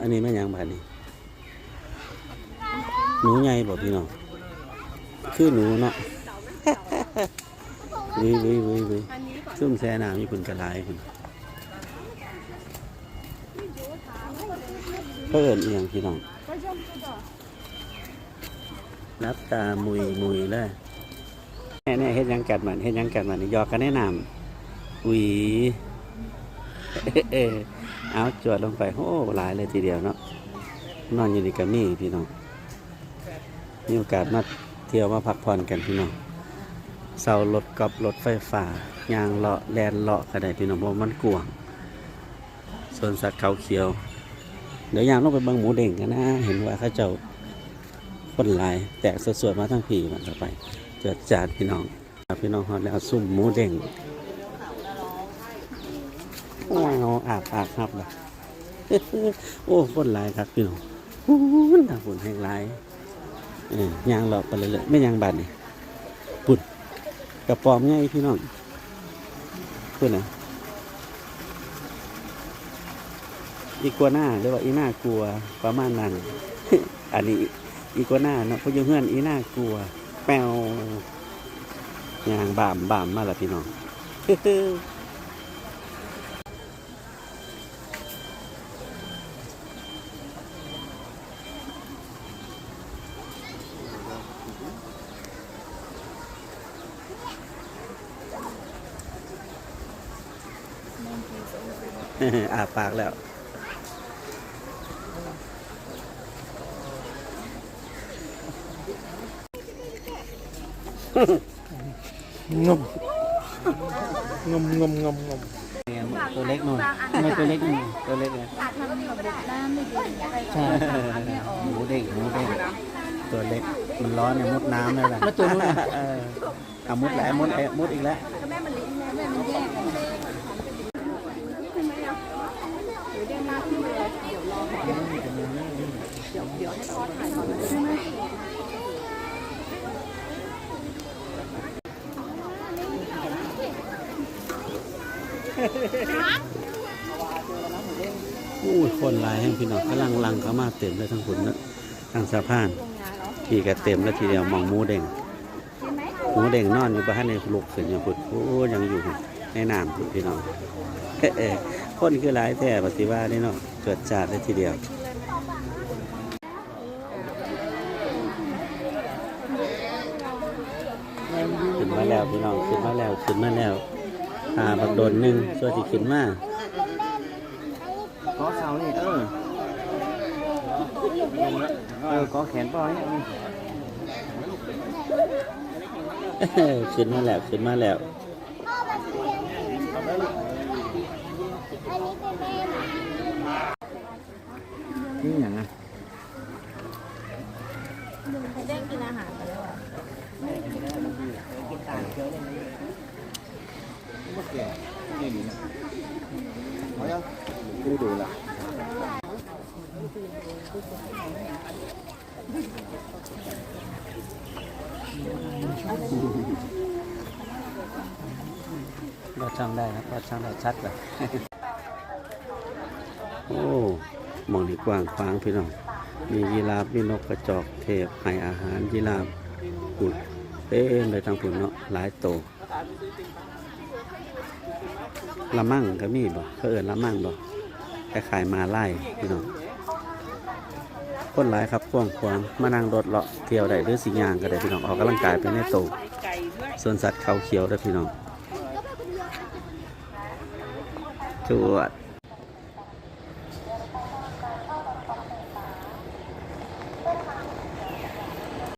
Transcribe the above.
อันนี้แม่นหยังบาดนี้ หนูใหญ่บ่พี่น้อง คือหนูเนาะวิวิวิวิซุ่มแช่น้ำมีผลกระไรคุณเพิ่นเอียงพี่น้องรับตามุยมุยเลยแน่ๆเฮ็ดหยังกัดมันเฮ็ดหยังกัดมันนี่หยอกกันแนะนำอุ้ย เอาจวดลงไปโอ้หลายเลยทีเดียวเนาะนอนอยู่ในกระมี่พี่น้องมีโอกาสมาเที่ยวมาพักผ่อนกันพี่น้องเสารถกับรถไฟฟ้ายางเลาะแลนเลาะก็ได้พี่น้องเพราะมันกวางส่วนสัตว์เขาเขียว เดี๋ยวยางลงไปบิ่งหมูเด้งกันนะเห็นว่าเขาเจ้าคนหลายแตกสวดๆมาทั้งผีมันต่อไปจิดจาดพี่น้องพี่น้องฮอดแล้วซุ่มหมูเด้งว้าว อาบอาบครับล่ะโอ้ฝนหลายครับพี่น้องอู้นถ้าฝนแห้งหลายเออยางเลาะไปเลยๆไม่ยางบาดนี่ปุ่นกระปอมง่ายพี่น้องปุ่นนะอีกัวหน้าหรือว่าอีหน้ากลัวประมาณนั้นอันนี้อีกัวหน้าเนาะพยังเฮือนอีหน้ากลัว แปวยางบามบามมาละพี่น้อง อาปากแล้ว งมงมงมงมงมตัวเล็กหน่อยไม่ตัวเล็กหน่อยตัวเล็กนะอาจทำระบบน้ำไม่ดีไปใช่หมูเด้งหมูเด้งตัวเล็กมันร้อนเนี่ยมุดน้ำเลยแหละแล้วตัวนู้นน่ะเออเอามุดแล้วมุดแล้วมุดอีกแล้ว แม่มันลิ้นแม่มันแยกกันเลย อู้คนหลายให้พี่น้องกำลังลังเข้ามาเต็มเลยทั้งคนนะทั้งสะพานพี่ก็เต็มแล้วทีเดียวมองมูเด้งมูเด้งนอนอยู่บ้านในลุกขึ้นอย่างพุดโอ้ยังอยู่ในน้ำพี่น้องเออคนคือหลายแท้ปฏิว่านี่เนาะเกิดจาดเลยทีเดียว ขึ้นมาแล้วพี่น้องขึ้นมาแล้วขึ้นมาแล้วอ่าบักโดนหนึ่งส่วนที่ขึ้นมาก็เสานี่เออเออก็แขนปล่อยขึ้นมาแล้วขึ้นมาแล้วนี่อย่างไง ได้กินอาหารไปแล้วอะ ดูดูละเราช่างได้ครับเราช่างได้ชัดเลยโอ้มองนี่กว้างขวางพี่น้อง มียีราฟมีนกกระจอกเทพให้อาหารยีราฟอุดเต็มเลยทางผุนเนาะหลายโตว ละมั่งก็มีบ่เขาเอินละมั่งบ่คล้ายๆมาไล่พี่น้องคนหลายครับกว้างขวางมานั่งรถเลาะเที่ยวได้หรือสิยางก็ได้พี่น้องออกกำลังกายไปในโตวส่วนสัตว์เขาเขียวได้พี่น้องจวด